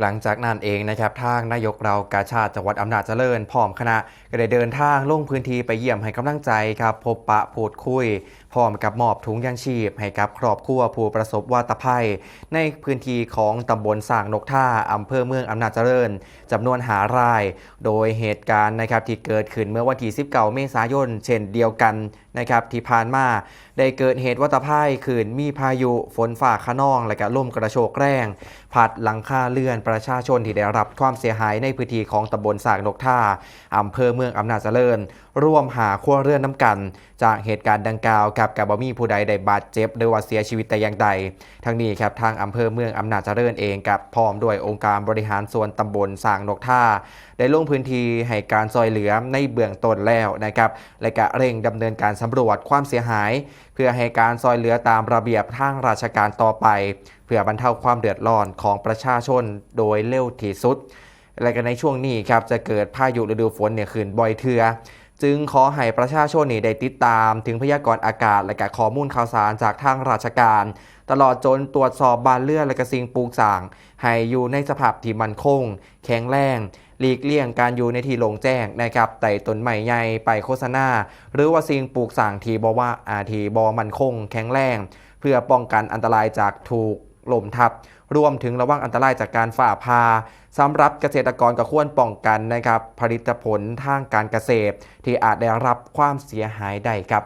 หลังจากนั้นเองนะครับทางนายกเรากาชาติจังหวัดอำนาจเจริญพร้อมคณะก็ได้เดินทางลงพื้นที่ไปเยี่ยมให้กำลังใจครับ พบปะพูดคุย พร้อมกับมอบถุงยางชีพ ให้กับครอบครัวผู้ประสบวาตภัย ในพื้นที่ของตำบลสางนกท่าอำเภอเมืองอำนาจเจริญจำนวนหาราย โดยเหตุการณ์นะครับที่เกิดขึ้นเมื่อวันที่ 19 เมษายน เช่นเดียวกันนะครับที่ผ่านมาได้เกิดเหตุวัตภัยขึ้นมีพายุฝนฝ่าขนอง และก็ลมกระโชกแรง พัดหลังคาเรือนประชาชนที่ได้รับความเสียหายในพื้นที่ของตำบลสากนกท่าอำเภอเมืองอำนาจเจริญ ร่วมหาครัวเรื่อนน้ำกัน จากเหตุการณ์ดังกล่าวกับกับบมีผู้ใดได้บาดเจ็บหรือว่าเสียชีวิตแต่อย่างใด ทั้งนี้ครับทางอำเภอเมืองอำนาจเจริญเองกับพร้อมด้วยองค์การบริหารส่วนตำบลสางนกท่า ได้ลงพื้นที่ให้การซอยเหลือในเบื้องต้นแล้วนะครับและก็เร่งดำเนินการสำรวจความเสียหาย เพื่อให้การซอยเหลือตามระเบียบทางราชการต่อไป เพื่อบรรเทาความเดือดร้อนของประชาชนโดยเร็วที่สุด และก็ในช่วงนี้ครับจะเกิดพายุฤดูฝนเนี่ยขึ้นบ่อยเทือจึงขอให้ประชาชนนี่ได้ติดตาม ถึงพยากรณ์อากาศและก็ข้อมูลข่าวสารจากทางราชการ ตลอดจนตรวจสอบบานเลือนและก็สิ่งปลูกสร้าง ให้อยู่ในสภาพที่มั่นคง แข็งแรงหลีกเลี่ยงการอยู่ในที่โล่งแจ้งนะครับไต่ต้นไม้ใหญ่ไปโฆษณา หรือว่าสิ่งปลูกสร้างที่บอกว่าอาทีบอมั่นคง แข็งแรง เพื่อป้องกันอันตรายจากถูก ลมทับ รวมถึงระวังอันตรายจากการฝ่าพาสำหรับเกษตรกรก็ควรป้องกันนะครับผลิตผลทางการเกษตร ที่อาจได้รับความเสียหายได้ครับ